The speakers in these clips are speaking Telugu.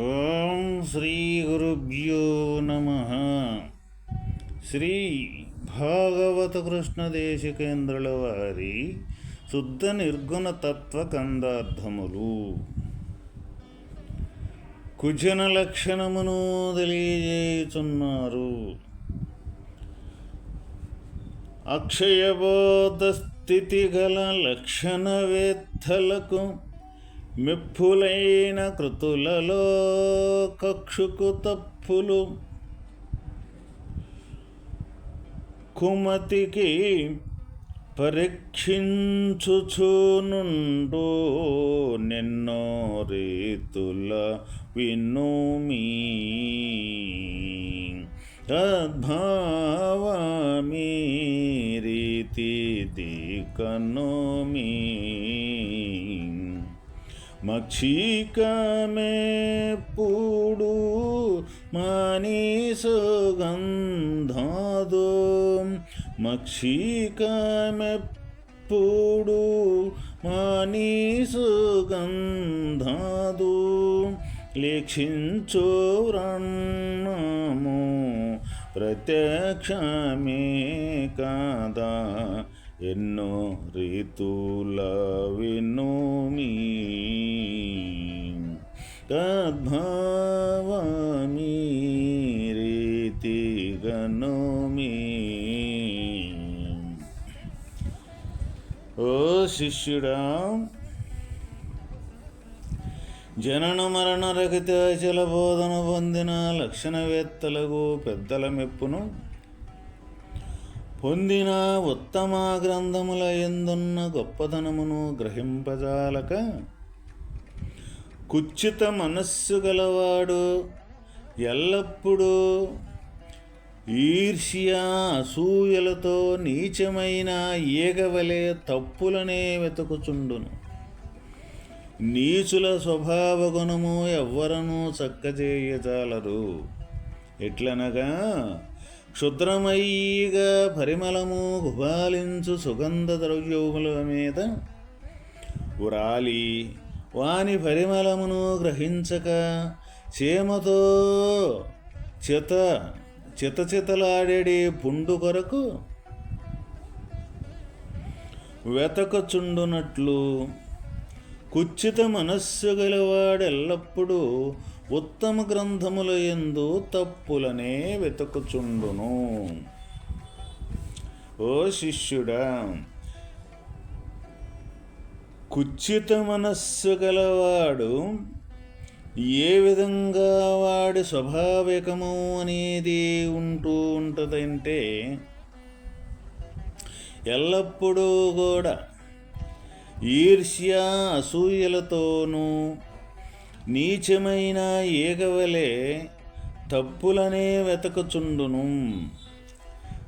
ఓం శ్రీ గురుభ్యో నమ. శ్రీ భాగవత కృష్ణ దేశికేంద్రుల వారి శుద్ధ నిర్గుణ తత్వ కందార్థములు. కుజన లక్షణమును తెలియజేయుచున్నారు. అక్షయబోధ స్థితి గల లక్షణవేత్తలకు మెప్పులైన కృతులలో కక్షుకు తప్పులు. కుమతికి పరీక్షించుచునుండు నిన్నో రీతుల వినుమీ. తద్భావామి రీతి దికనోమీ మక్షికమే పూడు మణి సుగంధాదు మక్షికమే పూడు మణి సుగంధాదు లేక్షించు ప్రత్యక్షమే కాదా. ఎన్నో రీతుల వినోమి తద్భావమీ రీతి గనోమి ఓ శిష్యుడా జనన మరణ రహిత అచల బోధన పొందిన లక్షణవేత్తలకు పెద్దల మెప్పును పొందిన ఉత్తమ గ్రంథముల ఎందున్న గొప్పతనమును గ్రహింపజాలక కుచ్చిత మనస్సు గలవాడు ఎల్లప్పుడూ ఈర్ష్య అసూయలతో నీచమైన ఈగవలే తప్పులనే వెతుకుచుండును. నీచుల స్వభావ గుణము ఎవ్వరనూ చక్కజేయజాలరు. ఎట్లనగా క్షుద్రమయ్యిగా పరిమళము గుబాలించు సుగంధ ద్రవ్యముల మీద ఉరాలి వాని పరిమళమును గ్రహించక చేమతో చిత చితచితలాడేడి పుండు కొరకు వెతకచుండునట్లు కుచ్చిత మనస్సు గలవాడెల్లప్పుడూ ఉత్తమ గ్రంథముల ఎందు తప్పులనే వెతుకుచుండును. ఓ శిష్యుడా కుచ్చిత మనస్సు గలవాడు ఏ విధంగా వాడి స్వభావికము అనేది ఉంటూ ఉంటుందంటే ఎల్లప్పుడూ కూడా ఈర్ష్య అసూయలతోనూ నీచమైన ఏగవలే తప్పులనే వెతకచుండును.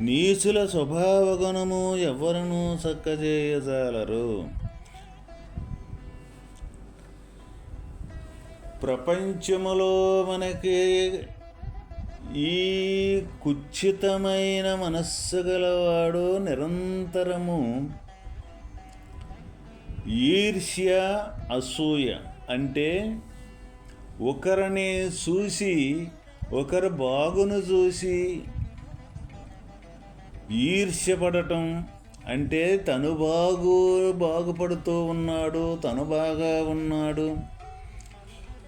నీచుల స్వభావగుణము ఎవరను చక్కజేయజాలరు ప్రపంచములో మనకి ఈ కుచ్చితమైన మనస్సు గలవాడు నిరంతరము ఈర్ష్య అసూయ అంటే ఒకరిని చూసి ఒకరు బాగును చూసి ఈర్ష్యపడటం అంటే తను బాగు బాగుపడుతూ ఉన్నాడు తను బాగా ఉన్నాడు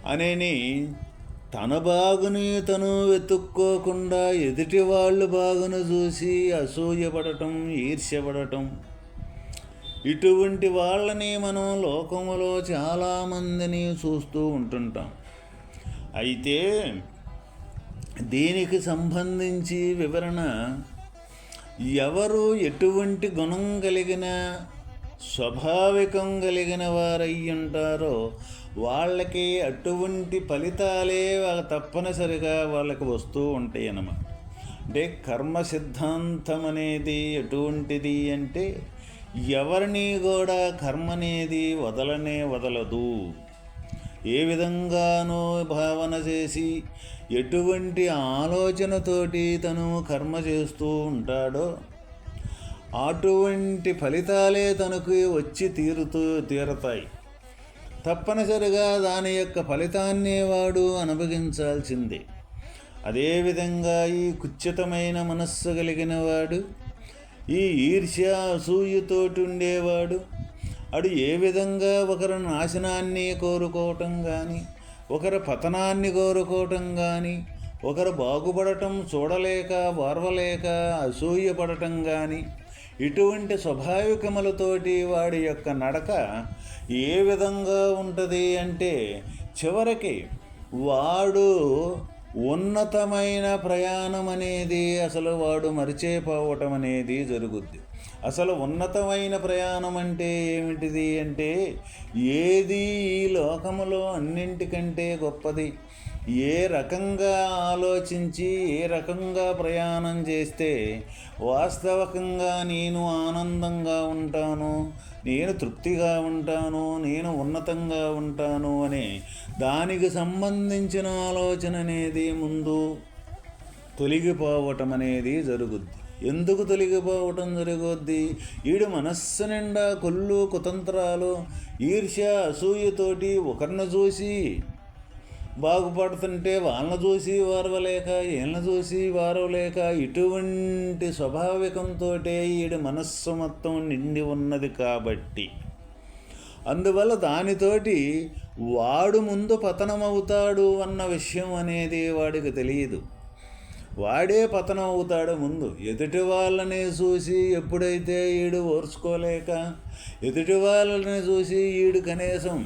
అనేని తన బాగుని తను వెతుక్కోకుండా ఎదుటి వాళ్ళు బాగును చూసి అసూయపడటం ఈర్ష్యపడటం. ఇటువంటి వాళ్ళని మనం లోకములో చాలామందిని చూస్తూ ఉంటుంటాం. అయితే దీనికి సంబంధించి వివరణ ఎవరు ఎటువంటి గుణం కలిగిన స్వాభావికం కలిగిన వారై ఉంటారో వాళ్ళకి అటువంటి ఫలితాలే వాళ్ళ తప్పనిసరిగా వాళ్ళకి వస్తూ ఉంటాయి అన్నమాట. అంటే కర్మ సిద్ధాంతం అనేది ఎటువంటిది అంటే ఎవరిని కూడా కర్మ అనేది వదలనే వదలదు. ఏ విధంగానో భావన చేసి ఎటువంటి ఆలోచనతోటి తను కర్మ చేస్తూ ఉంటాడో అటువంటి ఫలితాలే తనకు వచ్చి తీరుతూ తీరతాయి. తప్పనిసరిగా దాని యొక్క ఫలితాన్నే వాడు అనుభవించాల్సిందే. అదేవిధంగా ఈ కుచ్చితమైన మనస్సు కలిగిన వాడు ఈ ఈర్ష్య అసూయతోటి ఉండేవాడు అడు ఏ విధంగా ఒకరి నాశనాన్ని కోరుకోవటం కానీ ఒకరి పతనాన్ని కోరుకోవటం కానీ ఒకరు బాగుపడటం చూడలేక వార్వలేక అసూయపడటం కానీ ఇటువంటి స్వాభావికములతోటి వాడి యొక్క నడక ఏ విధంగా ఉంటుంది అంటే చివరికి వాడు ఉన్నతమైన ప్రయాణం అనేది అసలు వాడు మరిచేపోవటం అనేది జరుగుద్ది. అసలు ఉన్నతమైన ప్రయాణం అంటే ఏమిటిది అంటే ఏది ఈ లోకములో అన్నింటికంటే గొప్పది? ఏ రకంగా ఆలోచించి ఏ రకంగా ప్రయాణం చేస్తే వాస్తవకంగా నేను ఆనందంగా ఉంటాను నేను తృప్తిగా ఉంటాను నేను ఉన్నతంగా ఉంటాను అనే దానికి సంబంధించిన ఆలోచన అనేది ముందు తొలగిపోవటం అనేది జరుగుద్ది. ఎందుకు తొలగిపోవటం జరుగుద్ది? ఈడు మనస్సు నిండా కొల్లు కుతంత్రాలు ఈర్ష్య అసూయతోటి ఒకరిని చూసి బాగుపడుతుంటే వాళ్ళని చూసి వారవలేక వీళ్ళని చూసి వారవలేక ఇటువంటి స్వాభావికంతో ఈడు మనస్సు మొత్తం నిండి ఉన్నది కాబట్టి. అందువల్ల దానితోటి వాడు ముందు పతనమవుతాడు అన్న విషయం అనేది వాడికి తెలియదు. వాడే పతనం అవుతాడు ముందు. ఎదుటి వాళ్ళని చూసి ఎప్పుడైతే ఈడు ఓర్చుకోలేక ఎదుటి వాళ్ళని చూసి ఈడు కనీసం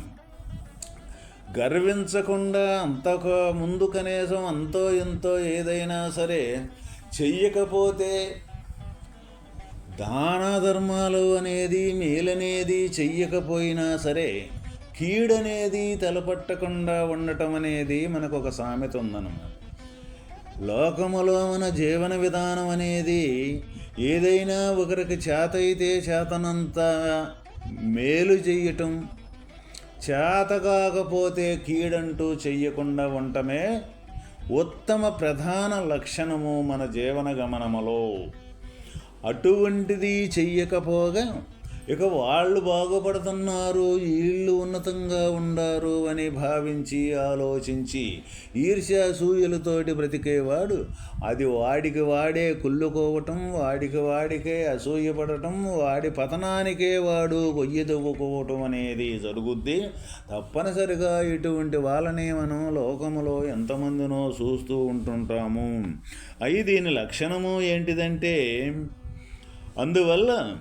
గర్వించకుండా అంత ముందు కనీసం అంతో ఎంతో ఏదైనా సరే చెయ్యకపోతే దాన ధర్మాలు అనేది మేలనేది చెయ్యకపోయినా సరే కీడనేది తలపట్టకుండా ఉండటం అనేది మనకు ఒక సామెత ఉందన్నమాట. లోకములో మన జీవన విధానం అనేది ఏదైనా ఒకరికి చేతయితే చేతనంత మేలు చెయ్యటం చేత కాకపోతే కీడంటూ చెయ్యకుండా ఉండటమే ఉత్తమ ప్రధాన లక్షణము మన జీవన గమనములో. అటువంటిది చెయ్యకపోగా ఇక వాళ్ళు బాగుపడుతున్నారు వీళ్ళు ఉన్నతంగా ఉండారు అని భావించి ఆలోచించి ఈర్ష్యాసూయలతోటి బ్రతికేవాడు. అది వాడికి వాడే కుళ్ళుకోవటం వాడికి వాడికే అసూయపడటం వాడి పతనానికే వాడు కొయ్యి తవ్వుకోవటం అనేది జరుగుద్ది. తప్పనిసరిగా ఇటువంటి వాళ్ళని మనం లోకములో ఎంతమందినో చూస్తూ ఉంటుంటాము. అయి దీని లక్షణము ఏంటిదంటే అందువల్ల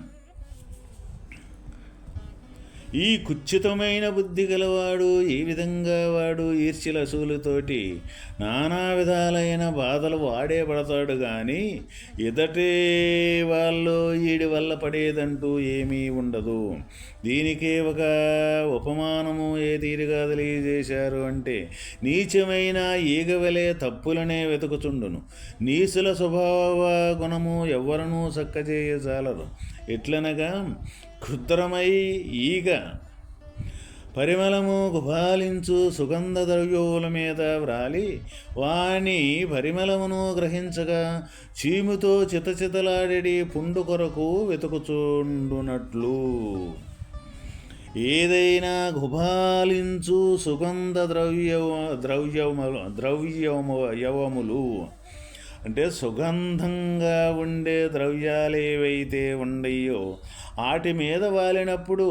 ఈ కుచ్చితమైన బుద్ధి గలవాడు ఈ విధంగా వాడు ఈర్చిల అసూలుతోటి నానా విధాలైన బాధలు వాడే పడతాడు కానీ ఇదటే వాళ్ళు ఈడి వల్ల పడేదంటూ ఏమీ ఉండదు. దీనికే ఒక ఉపమానము ఏ తీరుగా తెలియజేశారు అంటే నీచమైన ఈగవలే తప్పులనే వెతుకుచుండును. నీసుల స్వభావ గుణము ఎవ్వరనూ చక్కచేయజాలరు ఎట్లనగా క్షుద్రమై ఈగ పరిమళము గుబాలించు సుగంధ ద్రవ్యోల మీద వ్రాలి. వాని పరిమళమును గ్రహించగా చీముతో చితచితలాడి పుండు కొరకు వెతుకుచుండునట్లు. ఏదైనా గుబాలించు సుగంధ ద్రవ్య ద్రవ్యము ద్రవ్యము యవములు అంటే సుగంధంగా ఉండే ద్రవ్యాలు ఏవైతే ఉండయో వాటి మీద వాలినప్పుడు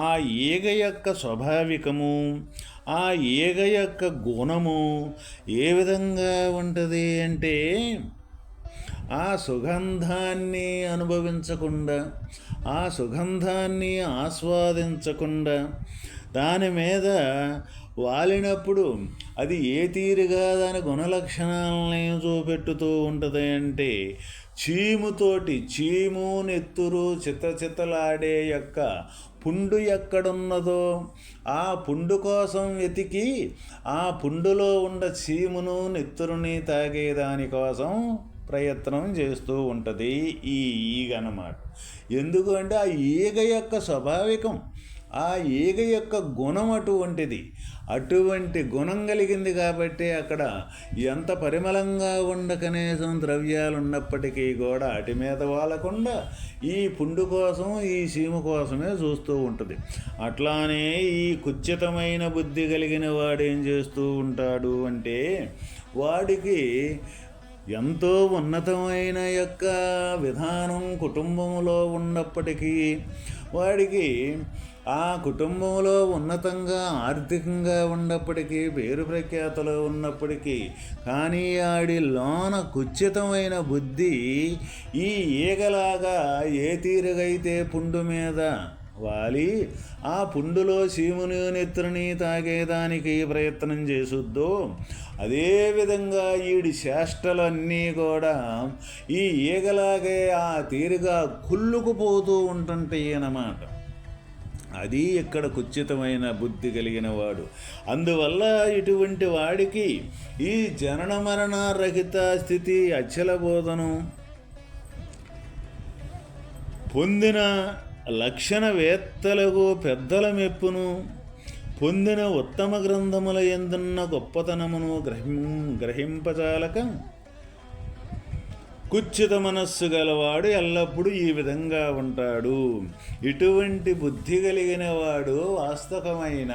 ఆ ఈగ యొక్క స్వాభావికము ఆ ఈగ యొక్క గుణము ఏ విధంగా ఉంటుంది అంటే ఆ సుగంధాన్ని అనుభవించకుండా ఆ సుగంధాన్ని ఆస్వాదించకుండా దాని మీద వాలినప్పుడు అది ఏ తీరుగా దాని గుణలక్షణాలని చూపెట్టుతూ ఉంటుంది అంటే చీముతోటి చీము నెత్తురు చిత్త చిత్తలాడే యొక్క పుండు ఎక్కడున్నదో ఆ పుండు కోసం వెతికి ఆ పుండులో ఉన్న చీమును నెత్తురుని తాగేదానికోసం ప్రయత్నం చేస్తూ ఉంటుంది ఈ ఈగ అన్నమాట. ఎందుకంటే ఆ ఈగ యొక్క స్వాభావికం ఆ ఈగ యొక్క గుణం అటువంటిది. అటువంటి గుణం కలిగింది కాబట్టి అక్కడ ఎంత పరిమళంగా ఉండ కనీసం ద్రవ్యాలు ఉన్నప్పటికీ కూడా అటు మీద వాళ్ళకుండా ఈ పుండు కోసం ఈ సీమ కోసమే చూస్తూ ఉంటుంది. అట్లానే ఈ కుచితమైన బుద్ధి కలిగిన వాడు ఏం చేస్తూ ఉంటాడు అంటే వాడికి ఎంతో ఉన్నతమైన యొక్క విధానం కుటుంబంలో ఉన్నప్పటికీ వాడికి ఆ కుటుంబంలో ఉన్నతంగా ఆర్థికంగా ఉన్నప్పటికీ పేరు ప్రఖ్యాతలు ఉన్నప్పటికీ కానీ ఆడి లోన కుచితమైన బుద్ధి ఈ ఈగలాగా ఏ తీరుగైతే పుండు మీద వాలి ఆ పుండులో శీముని నెత్తుని తాగేదానికి ప్రయత్నం చేసుద్దో. అదేవిధంగా ఈడి చేష్టలన్నీ కూడా ఈ ఈగలాగే ఆ తీరుగా కుళ్ళుకుపోతూ ఉంటుంటాయి అన్నమాట. అది ఇక్కడ కుచితమైన బుద్ధి కలిగిన వాడు అందువల్ల ఇటువంటి వాడికి ఈ జనన మరణ రహిత స్థితి అచల బోధనం పొందిన లక్షణవేత్తలకు పెద్దల మెప్పును పొందిన ఉత్తమ గ్రంథముల ఎందున్న గొప్పతనమును గ్రహిం గ్రహింపజాలక కుచ్చిత మనస్సు గలవాడు ఎల్లప్పుడూ ఈ విధంగా ఉంటాడు. ఇటువంటి బుద్ధి కలిగిన వాడు వాస్తవమైన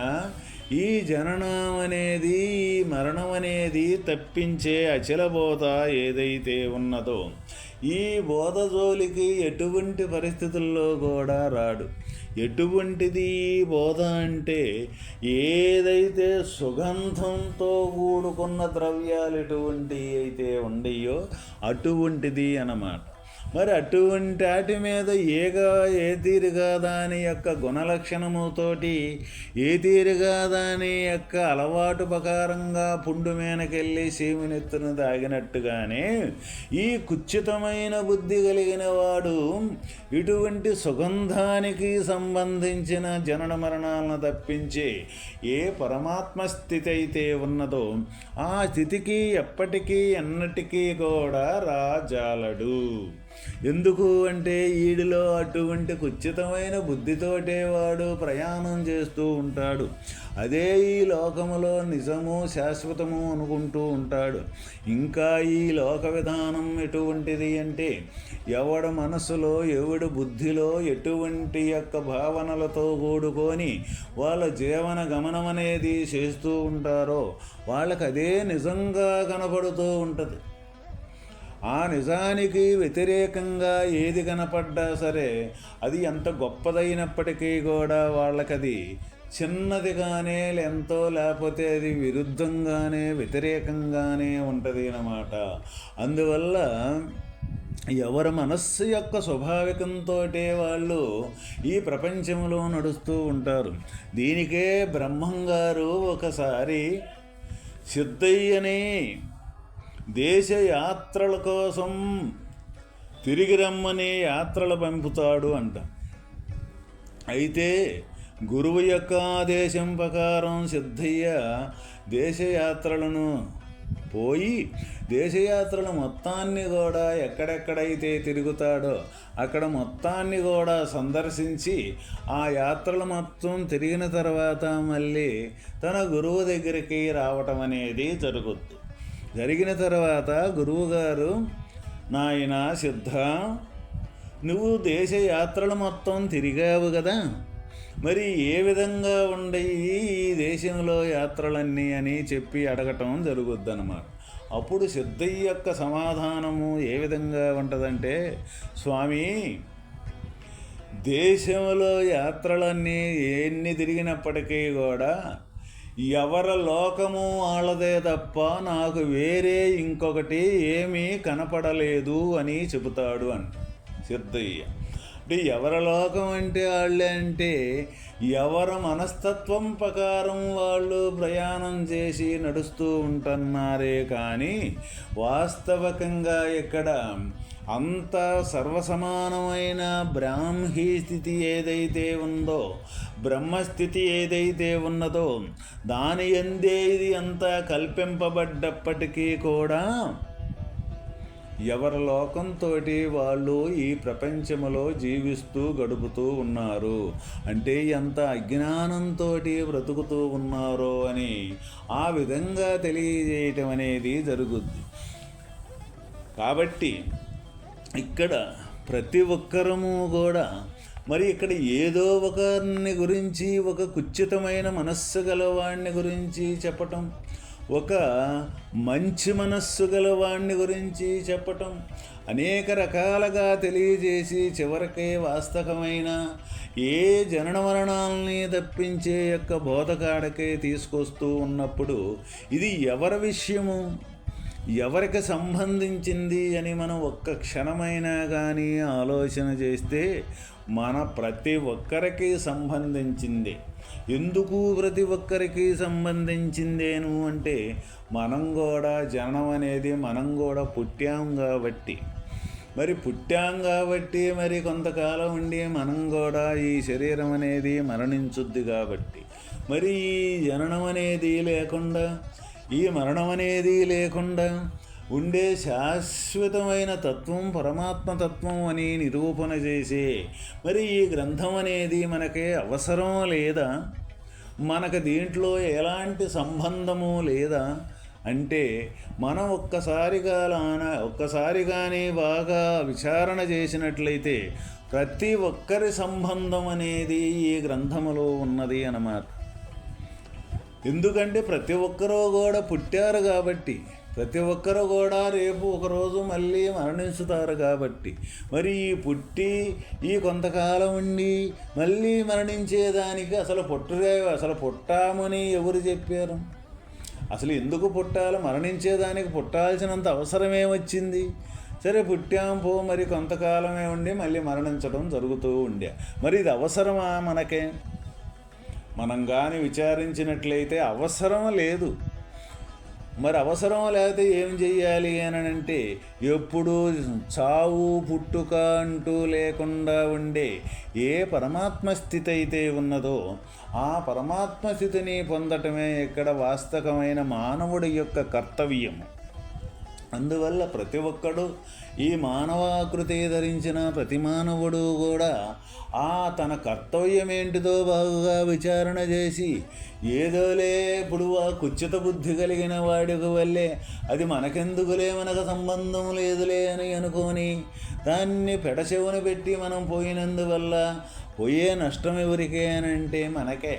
ఈ జననం అనేది ఈ మరణం అనేది తప్పించే అచల బోధ ఏదైతే ఉన్నదో ఈ బోధ జోలికి ఎటువంటి పరిస్థితుల్లో కూడా రాడు. ఎటువంటిది బోధ అంటే ఏదైతే సుగంధంతో కూడుకున్న ద్రవ్యాలు ఎటువంటి అయితే ఉండయో అటువంటిది అన్నమాట. మరి అటువంటి వాటి మీద ఏగా ఏ తీరుగా దాని యొక్క గుణలక్షణముతోటి ఏ తీరుగా దాని యొక్క అలవాటు ప్రకారంగా పుండు మేనకెళ్ళి సీమునెత్తును తాగినట్టుగానే ఈ కుచితమైన బుద్ధి కలిగిన వాడు ఇటువంటి సుగంధానికి సంబంధించిన జనన మరణాలను తప్పించి ఏ పరమాత్మ స్థితి అయితే ఉన్నదో ఆ స్థితికి ఎప్పటికీ ఎన్నటికీ కూడా రాజాలడు. ఎందుకు అంటే ఈడిలో అటువంటి కుచితమైన బుద్ధితోటే వాడు ప్రయాణం చేస్తూ ఉంటాడు. అదే ఈ లోకములో నిజము శాశ్వతము అనుకుంటూ ఉంటాడు. ఇంకా ఈ లోక విధానం ఎటువంటిది అంటే ఎవడ మనసులో ఎవడు బుద్ధిలో ఎటువంటి యొక్క భావనలతో కూడుకొని వాళ్ళ జీవన గమనం అనేది చేస్తూ ఉంటారో వాళ్ళకి అదే నిజంగా కనపడుతూ ఉంటుంది. ఆ నిజానికి వ్యతిరేకంగా ఏది కనపడ్డా సరే అది ఎంత గొప్పదైనప్పటికీ కూడా వాళ్ళకది చిన్నదిగానే ఎంతో లేకపోతే అది విరుద్ధంగానే వ్యతిరేకంగానే ఉంటుంది అన్నమాట. అందువల్ల ఎవరి మనస్సు యొక్క స్వాభావికంతో వాళ్ళు ఈ ప్రపంచంలో నడుస్తూ ఉంటారు. దీనికే బ్రహ్మంగారు ఒకసారి సిద్ధయ్యని దేశయాత్రల కోసం తిరిగి రమ్మని యాత్రలు పంపుతాడు అంట. అయితే గురువు యొక్క ఆదేశం ప్రకారం సిద్ధయ్య దేశయాత్రలను పోయి దేశయాత్రల మొత్తాన్ని కూడా ఎక్కడెక్కడైతే తిరుగుతాడో అక్కడ మొత్తాన్ని కూడా సందర్శించి ఆ యాత్రలు మొత్తం తిరిగిన తర్వాత మళ్ళీ తన గురువు దగ్గరికి రావటం అనేది జరుగుద్ది. జరిగిన తర్వాత గురువుగారు నాయన సిద్ధ నువ్వు దేశయాత్రలు మొత్తం తిరిగావు కదా. మరి ఏ విధంగా ఉండయి ఈ దేశంలో యాత్రలన్నీ అని చెప్పి అడగటం జరుగుద్దన్నమాట. అప్పుడు సిద్ధయ్య యొక్క సమాధానము ఏ విధంగా ఉంటుందంటే స్వామి దేశంలో యాత్రలన్నీ ఎన్ని తిరిగినప్పటికీ కూడా ఎవరి లోకము వాళ్ళదే తప్ప నాకు వేరే ఇంకొకటి ఏమీ కనపడలేదు అని చెబుతాడు అంట సిద్ధయ్య. అంటే ఎవరి లోకం అంటే వాళ్ళే అంటే ఎవరి మనస్తత్వం ప్రకారం వాళ్ళు ప్రయాణం చేసి నడుస్తూ ఉంటున్నారే కానీ వాస్తవకంగా ఇక్కడ అంత సర్వసమానమైన బ్రాహ్మీ స్థితి ఏదైతే ఉందో బ్రహ్మస్థితి ఏదైతే ఉన్నదో దాని ఎందే ఇది అంతా కల్పింపబడ్డప్పటికీ కూడా ఎవరి లోకంతో వాళ్ళు ఈ ప్రపంచములో జీవిస్తూ గడుపుతూ ఉన్నారు. అంటే ఎంత అజ్ఞానంతో బ్రతుకుతూ ఉన్నారో అని ఆ విధంగా తెలియజేయటం అనేది జరుగుద్ది. కాబట్టి ఇక్కడ ప్రతి ఒక్కరము కూడా మరి ఇక్కడ ఏదో ఒకరిని గురించి ఒక కుచితమైన మనస్సు గలవాడిని గురించి చెప్పటం ఒక మంచి మనస్సు గలవాడిని గురించి చెప్పటం అనేక రకాలుగా తెలియజేసి చివరికే వాస్తవమైన ఏ జనన మరణాలని తప్పించే యొక్క బోధకాడకే తీసుకొస్తూ ఉన్నప్పుడు ఇది ఎవరి విషయము? ఎవరికి సంబంధించింది అని మనం ఒక్క క్షణమైనా కానీ ఆలోచన చేస్తే మన ప్రతి ఒక్కరికి సంబంధించింది. ఎందుకు ప్రతి ఒక్కరికి సంబంధించిందేను అంటే మనం కూడా జనం అనేది మనం కూడా పుట్టాం కాబట్టి. మరి పుట్టాం కాబట్టి మరి కొంతకాలం ఉండి మనం కూడా ఈ శరీరం అనేది మరణించుద్ది కాబట్టి. మరి ఈ జననం అనేది లేకుండా ఈ మరణం అనేది లేకుండా ఉండే శాశ్వతమైన తత్వం పరమాత్మ తత్వం అని నిరూపణ చేసే. మరి ఈ గ్రంథం అనేది మనకి అవసరం లేదా? మనకు దీంట్లో ఎలాంటి సంబంధము లేదా? అంటే మనం ఒక్కసారిగా ఒక్కసారిగానే బాగా విచారణ చేసినట్లయితే ప్రతి ఒక్కరి సంబంధం అనేది ఈ గ్రంథములో ఉన్నది అన్నమాట. ఎందుకంటే ప్రతి ఒక్కరూ కూడా పుట్టారు కాబట్టి ప్రతి ఒక్కరు కూడా రేపు ఒకరోజు మళ్ళీ మరణించుతారు కాబట్టి మరి ఈ పుట్టి ఈ కొంతకాలం ఉండి మళ్ళీ మరణించేదానికి అసలు పుట్టరే అసలు పుట్టామని ఎవరు చెప్పారు? అసలు ఎందుకు పుట్టాలి? మరణించేదానికి పుట్టాల్సినంత అవసరమే వచ్చింది సరే పుట్టాం పో మరి కొంతకాలమే ఉండి మళ్ళీ మరణించడం జరుగుతూ ఉండే. మరి ఇది అవసరమా మనకే? మనం కానీ విచారించినట్లయితే అవసరం లేదు. మరి అవసరం లేకపోతే ఏం చెయ్యాలి అని అంటే ఎప్పుడూ చావు పుట్టుక అంటూ లేకుండా ఉండే ఏ పరమాత్మ స్థితి అయితే ఉన్నదో ఆ పరమాత్మ స్థితిని పొందటమే ఇక్కడ వాస్తవమైన మానవుడి యొక్క కర్తవ్యము. అందువల్ల ప్రతి ఒక్కడు ఈ మానవాకృతి ధరించిన ప్రతి మానవుడు కూడా ఆ తన కర్తవ్యం ఏంటిదో బాగుగా విచారణ చేసి ఏదోలే ఇప్పుడు ఆ కుచిత బుద్ధి కలిగిన వాడికి వల్లే అది మనకెందుకులే మనకు సంబంధం లేదులే అని అనుకొని దాన్ని పెడచెవును పెట్టి మనం పోయినందువల్ల పోయే నష్టం ఎవరికే అని అంటే మనకే.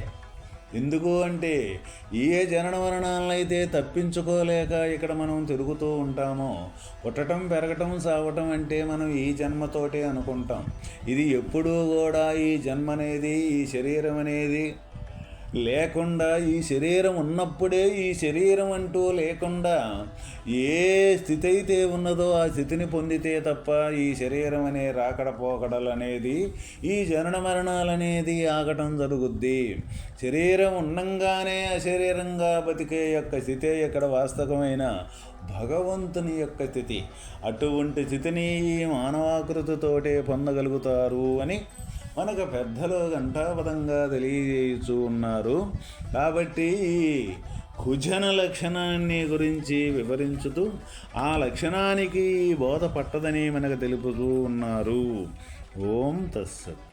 ఎందుకు అంటే ఏ జనన మరణాలైతే తప్పించుకోలేక ఇక్కడ మనం తిరుగుతూ ఉంటామో పుట్టడం పెరగటం సాగటం అంటే మనం ఈ జన్మతోటే అనుకుంటాం. ఇది ఎప్పుడూ కూడా ఈ జన్మ అనేది ఈ శరీరం అనేది లేకుండా ఈ శరీరం ఉన్నప్పుడే ఈ శరీరం అంటూ లేకుండా ఏ స్థితి అయితే ఉన్నదో ఆ స్థితిని పొందితే తప్ప ఈ శరీరం అనే రాకడ పోకడలు అనేది ఈ జనన మరణాలు అనేది ఆగటం జరుగుద్ది. శరీరం ఉండంగానే అశరీరంగా బతికే యొక్క స్థితే ఇక్కడ వాస్తవమైన భగవంతుని యొక్క స్థితి. అటువంటి స్థితిని ఈ మానవాకృతితోటే పొందగలుగుతారు అని మనకు పెద్దలు ఘంటాపదంగా తెలియజేయచ్చు ఉన్నారు. కాబట్టి కుజన లక్షణాన్ని గురించి వివరించుతూ ఆ లక్షణానికి బోధ పట్టదని మనకు తెలుపుతూ ఉన్నారు. ఓం తస్సత్.